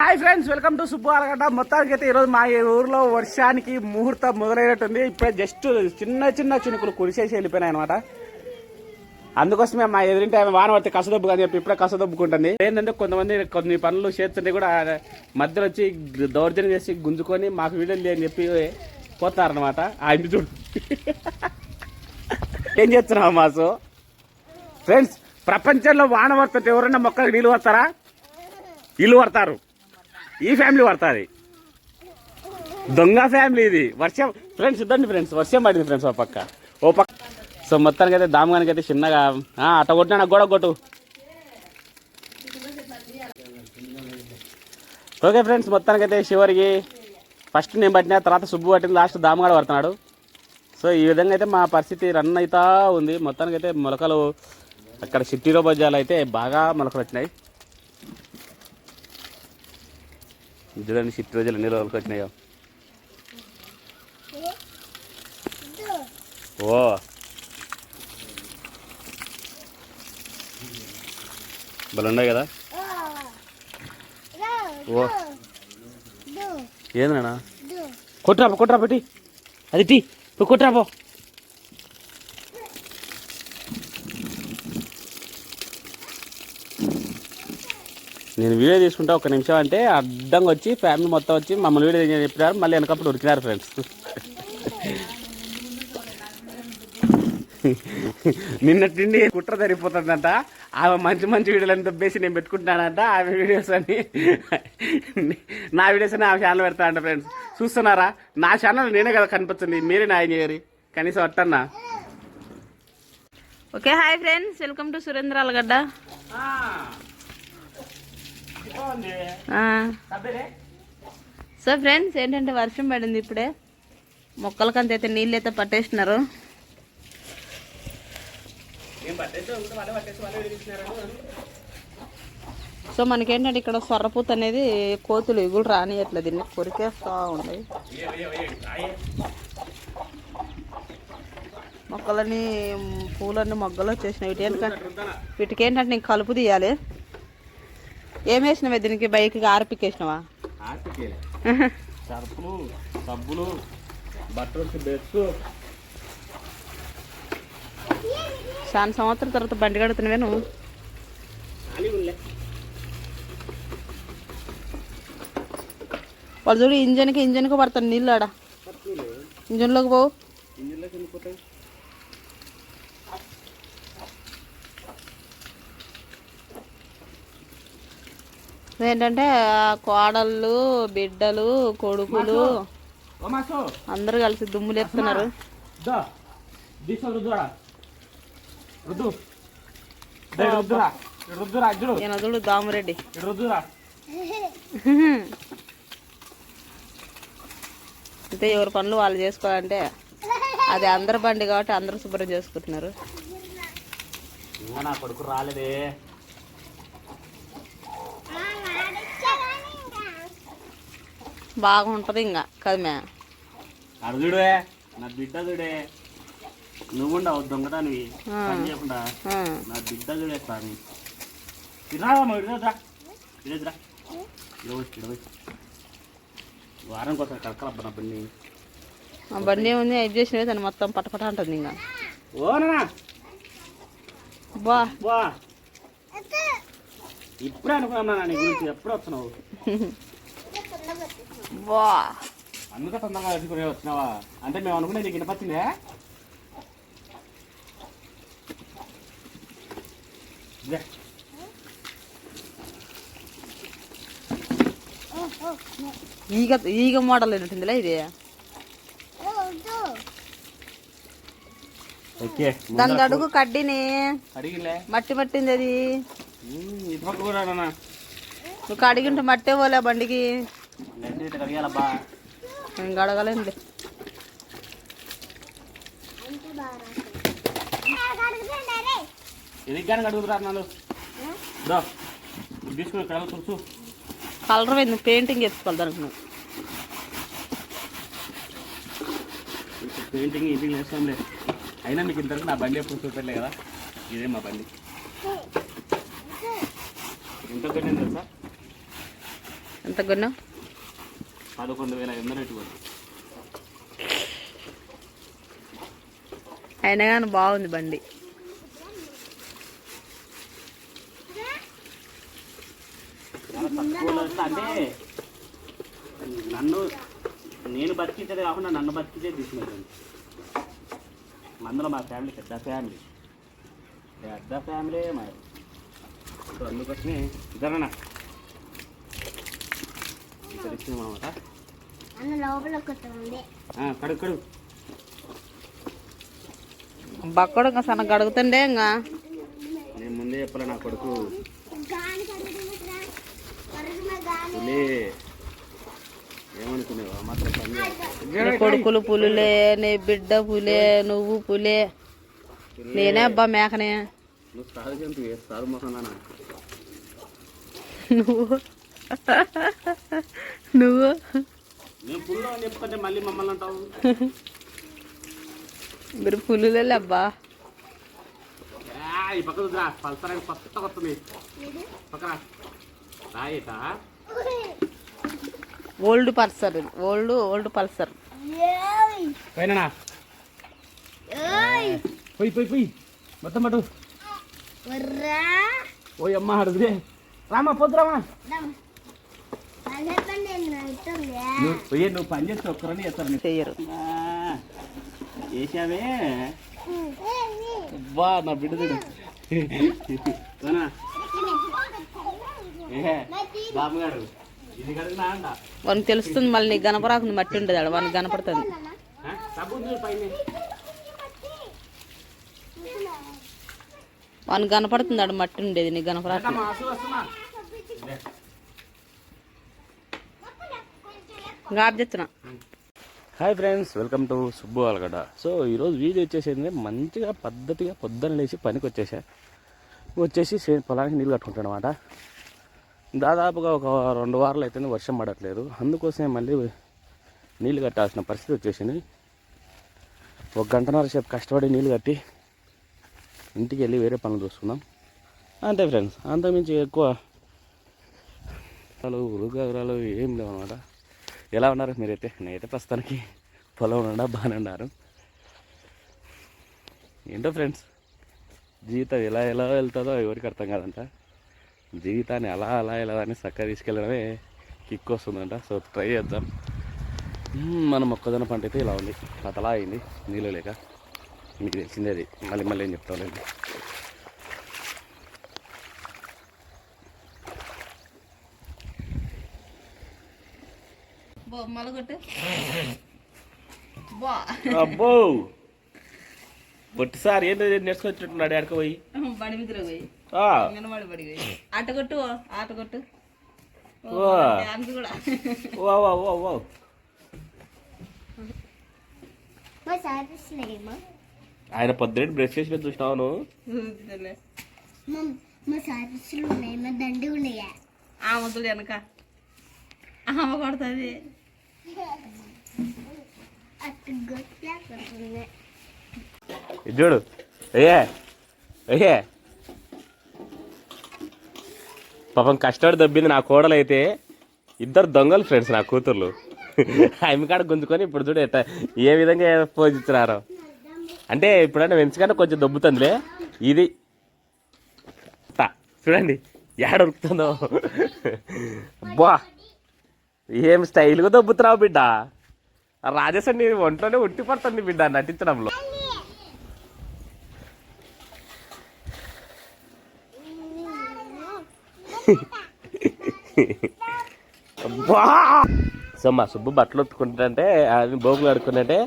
Hi friends welcome to Subbu Alagadda మొత్తానికి అయితే ఈరోజు మా ఊర్లో వర్షానికి ముహూర్తం మొదలైనట్టుంది. ఇప్పుడే జస్ట్ చిన్న చిన్న చినుకులు కురిసేసి వెళ్ళిపోయినాయి అనమాట అందుకోసమే మా ఎదురింటి ఆమె వాన పడితే కసదొబ్బు అని చెప్పి ఇప్పుడే కసదొబ్బుకుంటుంది. ఏంటంటే కొంతమంది కొన్ని పనులు చేస్తుంటే కూడా మధ్యలో వచ్చి దౌర్జన్యం చేసి గుంజుకొని మాకు వీడియో లేని చెప్పి పోతారనమాట ఆ ఇంటి చూడు. ఏం చేస్తున్నావు మాసు? ఫ్రెండ్స్ ప్రపంచంలో వాన పడుతుంటే ఎవరైనా మొక్కలకు నీళ్ళు పడతారా ఇల్లు పడతారు ఈ ఫ్యామిలీ పడుతుంది. దొంగ ఫ్యామిలీ ఇది. వర్షం ఫ్రెండ్స్ ఇద్దండి ఫ్రెండ్స్ వర్షం పడింది ఫ్రెండ్స్ ఓ పక్క. ఓ పక్క. సో మొత్తానికి అయితే దామగానికి అయితే చిన్నగా అట్ట కొట్టినా నాకు గొడవ కొట్టు. ఓకే ఫ్రెండ్స్ మొత్తానికి అయితే చివరికి ఫస్ట్ నేను పట్టిన తర్వాత సుబ్బు పట్టింది లాస్ట్ దామగాడ పడుతున్నాడు. సో ఈ విధంగా అయితే మా పరిస్థితి రన్ అవుతా ఉంది. మొత్తానికి అయితే మొలకలు అక్కడ సిటీలో బజ్జాలు అయితే బాగా మొలకలు వచ్చినాయి. చూడండి సిట్టి రోజులు ఎన్ని రోజులకు వచ్చినాయో? ఓ. బలున్నాయి కదా? ఓ. ఏందన్నా కొట్రా కొట్రా పెట్టి అది టీ పోయి నేను వీడియో తీసుకుంటా ఒక నిమిషం అంటే అడ్డంగా వచ్చి ఫ్యామిలీ మొత్తం వచ్చి మమ్మల్ని వీడియో తీయని చెప్పినారు? మళ్ళీ వెనకప్పుడు ఉరికినారు ఫ్రెండ్స్ నిన్నటిండి కుట్ర సరిపోతుందంట ఆమె మంచి మంచి వీడియోలు అని దొబ్బేసి నేను పెట్టుకుంటున్నానంట. ఆమె వీడియోస్ అని. నా వీడియోస్ అని ఆమె ఛానల్ పెడతానంట ఫ్రెండ్స్ చూస్తున్నారా? నా ఛానల్ నేనే కదా కనిపిస్తుంది. మీరే నా చేయరు కనీసం అట్టన్నా. Okay hi friends welcome to Surendra Alagadda ఆ. సో ఫ్రెండ్స్ ఏంటంటే వర్షం పడింది ఇప్పుడే. మొక్కలకంత అయితే నీళ్ళు అయితే పట్టేసినారు సో మనకేంటంటే ఇక్కడ సొర్రపూత అనేది కోతులు ఇగులు రానియట్లేదు. దీన్ని కొరికేస్తూ ఉన్నాయి మొక్కలని పూలన్నీ మొగ్గలు వచ్చేసినాయి. వీటి ఏంటంటే వీటికి ఏంటంటే నేను కలుపు తీయాలి. ఏం వేసినావే దీనికి? బైక్కి ఆర్పికేసినావా సరుపులు సబ్బులు బట్టలు బెడ్స్. చాలా సంవత్సరం తర్వాత బండి కడుతున్నావే నువ్వు. వాళ్ళు చూడు ఇంజన్కి ఇంజన్కి పడతాను నీళ్ళు ఆడ. ఇంజన్లోకి పోవు ఇంజిన్లోకి వెళ్ళిపోతాయి ఏంటంటే కోడళ్ళు బిడ్డలు కొడుకులు అందరూ కలిసి దుమ్ములు ఎత్తున్నారు. ఈయన చూడు దామురెడ్డి. అయితే ఎవరి పనులు వాళ్ళు చేసుకోవాలంటే అది అందరి బండి కాబట్టి అందరూ శుభ్రం చేసుకుంటున్నారు. నా కొడుకు రాలేదే. బాగుంటుంది ఇంకా కదా మే అర్జుడే నా బిడ్డ చూడే నువ్వుండవు దొంగదానివి. పని చేయకుండా. నా బిడ్డ చూడే స్వామి ఇడేదిరా వారం కోసం కడకలబ్బ నా బండి. ఆ బండి ఏముంది? ఇది చేసినవి దాన్ని మొత్తం పటపట అంటుంది ఇంకా. ఓనా బా. వా ఇప్పుడే అనుకున్నా నీ గురించి ఎప్పుడు వస్తున్నావు? బా అందుకే తొందరగా వచ్చినావా? అంటే మేము అనుకునేది నీకు వినపచ్చిందే? ఇదే. ఈగ ఈగ మోడల్ ఏంటుందిలే ఇది. ఓకే దాని అడుగు కడ్డిని. అడిగిలే మట్టి పట్టింది అది. నువ్వు కడిగింటే మట్టే పోలే బండికి. ఇది ఇది తీసుకుని ఇక్కడ చూసు కలర్ పోయింది పెయింటింగ్ వేసుకోవాలి దానికి నువ్వు. పెయింటింగ్ ఇంటింగ్ వేస్తాంలే. అయినా మీకు ఇంతవరకు నా బండి ఎప్పుడు చూపెట్టలే కదా? ఇదే మా బండి. ఎంత తెలుసా? ఎంత కొన్నావు? పదకొండు వేల ఐదు వందలు పెట్టుకోండి. అయినా కానీ బాగుంది బండి. అంటే నన్ను నేను బతికించేది కాకుండా నన్ను బతికించే తీసుకున్నాను అందులో మా ఫ్యామిలీ పెద్ద ఫ్యామిలీ. పెద్ద ఫ్యామిలీ మరి సో అందుకోసమే ఇద్దరన్నా ఇక్కడ ఇచ్చినాం అనమాట కడుగు కడుగు బక్కడు ఇంకా సన్న గడుగుతుండే ఇంకా. నేను ముందే చెప్పలే నా కొడుకు? పులి. ఏమనుకునేవా? మాత్రం నీ కొడుకులు పులులే నీ బిడ్డ పులే నువ్వు పులే. నేనే అబ్బా మేకనే. సారు మొహం నువ్వు నువ్వు? నేను పుల్లో అని చెప్పుకుంటే మళ్ళీ మమ్మల్ని అంటావు. మీరు పులులే అబ్బా. ఆ, ఈ పక్కన రా పల్సర్ అని కొత్త వస్తుంది పక్కన రాయిట old Pulsar old old Pulsar. ఏయ్ పైన ఏయ్. పోయి పోయి పోయి. మొత్తం పట్టు. ఓ అమ్మ అడుగుదే. రామా పొద్దు రామా దమ్ అదే పని నేను అవుతుంది నువ్వు నువ్వు పని చేస్తే ఒక్కరని చేస్తారు. చెయ్యరు. నా బిడ్డ వానికి తెలుస్తుంది మళ్ళీ నీకు గనపరాకుంది మట్టి ఉండదు ఆడ వానికి కనపడుతుంది. వానికి కనపడుతుంది ఆడ మట్టి ఉండేది నీకు గనపరాకుంది ఇంకా hi friends welcome to Subbu Alagada so ఈరోజు వీడియో వచ్చేసింది మంచిగా పద్ధతిగా పొద్దున్న లేచి పనికి వచ్చేసా. వచ్చేసి పొలానికి నీళ్ళు కట్టుకుంటాను అనమాట దాదాపుగా ఒక రెండు వారాలు అయితే వర్షం పడట్లేదు. అందుకోసమే మళ్ళీ నీళ్ళు కట్టాల్సిన పరిస్థితి వచ్చేసింది. ఒక గంటన్నర సేపు కష్టపడి నీళ్ళు కట్టి ఇంటికి వెళ్ళి వేరే పనులు చూసుకుందాం. అంతే ఫ్రెండ్స్ అంతకుమించి ఎక్కువ అసలు ఉరుగారాలు ఏం లేవు అనమాట ఎలా ఉన్నారు? మీరైతే నేనైతే ప్రస్తుతానికి పొలం ఉండా బాగానే ఉన్నారు. ఏంటో ఫ్రెండ్స్ జీవితం ఎలా ఎలా వెళ్తుందో ఎవరికి అర్థం కాదంట. జీవితాన్ని అలా అలా ఎలా అని చక్కగా తీసుకెళ్ళడమే కిక్ వస్తుందంట. సో ట్రై చేద్దాం. మన మొక్కజొన్న పంట అయితే ఇలా ఉంది. అతలా అయింది. నీళ్ళు లేక. మీకు తెలిసిందే అది. మళ్ళీ మళ్ళీ ఏం చెప్తానండి మొలగొట్టు. బా అబ్బో. పొట్టిసారి ఏంటో నేర్చుకొచ్చినట్టున్నాడు ఎడక పోయి. బడి మీద పోయి. ఆ, అంగన్వాడి బడి పోయి. ఆట కొట్టు ఆట కొట్టు. డాన్స్ కూడా. ఓ ఆయన పొద్దున్న బ్రష్ చేసి చూసినావు. మా ఉన్నాయి మా దండి ఉన్నాయా ఆమె వెనక. ఆమె కొడుతుంది అటు గొట్లా కొడుతుంది ఇది చూడు. అయ్యే. అయ్యే. పాపం కష్టపడి దబ్బింది నా కోడలు అయితే ఇద్దరు దొంగలు ఫ్రెండ్స్ నా కూతుర్లు. ఆమె కాడ గుంజుకొని ఇప్పుడు చూడు ఎట్ట ఏ విధంగా పోజిస్తున్నారు అంటే ఇప్పుడంటే వెంచకంటే కొంచెం దొబ్బుతుందిలే. ఇది చూడండి. ఏడ ఉరుకుతుందో. బా ఏం స్టైల్గా దొబ్బుతున్నావు బిడ్డ? ఆ ఒంట్లోనే ఉట్టి పడుతుంది బిడ్డ నటించడంలో. సో మా సుబ్బు బట్టలు ఉత్తుకుంటుంటే అది బోగులు ఆడుకుంటే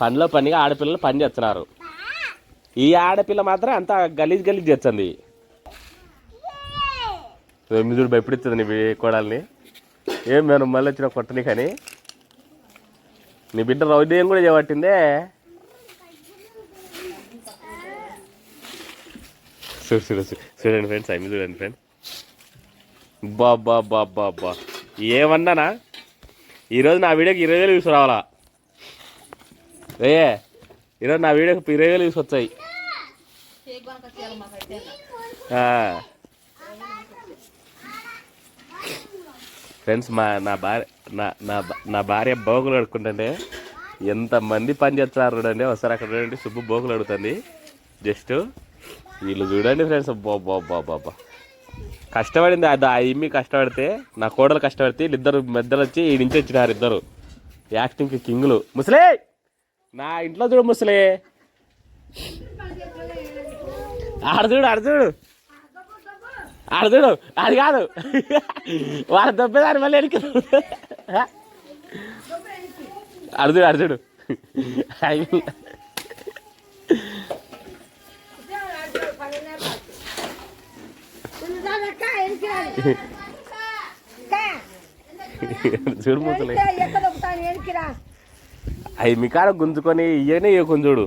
పనిలో పనిగా ఆడపిల్లలు పని చేస్తున్నారు. ఈ ఆడపిల్ల మాత్రం అంత గలీజ్ గలీజ్ చేస్తుంది. చూడు భయపడుతుంది నీ కోడల్ని. ఏం మేము మళ్ళీ వచ్చిన కొట్టని కానీ? నీ బిడ్డ రౌద్యం కూడా చేయబట్టిందే. చూడు చూడు చూడు. చూడండి ఫ్రెండ్స్ అవి చూడండి ఫ్రెండ్ బా బా బా బా బా. ఏమన్నానా? ఈరోజు నా వీడియోకి ఇరవై వేలు వ్యూస్ రావాలా? ఏ ఈరోజు నా వీడియోకి ఇరవై వేలు వ్యూస్ వచ్చాయి. ఆ. ఫ్రెండ్స్ మా నా భార్య నా నా నా భార్య బోగులు అడుక్కుంటుంటే ఎంతమంది పని చేస్తారు చూడండి. ఒకసారి అక్కడ చూడండి. సుబ్బు బోగులు అడుగుతుంది జస్ట్ వీళ్ళు చూడండి ఫ్రెండ్స్ బాబా కష్టపడింది. అది ఆ ఇమ్మి కష్టపడితే నా కోడలు కష్టపడితే వీళ్ళిద్దరు మెద్దలు వచ్చి ఈ నుంచి వచ్చినారు ఇద్దరు. యాక్టింగ్కి కింగులు. ముసలే! నా ఇంట్లో చూడు ముసలే. ఆడ చూడు ఆడ చూడు. ఆడ చూడు అది కాదు. వాళ్ళ దొబ్బేదాన్ని మళ్ళీ వెనక్కి అడుదుడు అడుదుడు చూడు ముసలే అవి మీ కాడ గుంజుకొని ఇయ్యనే ఇయ్య కొంచెడు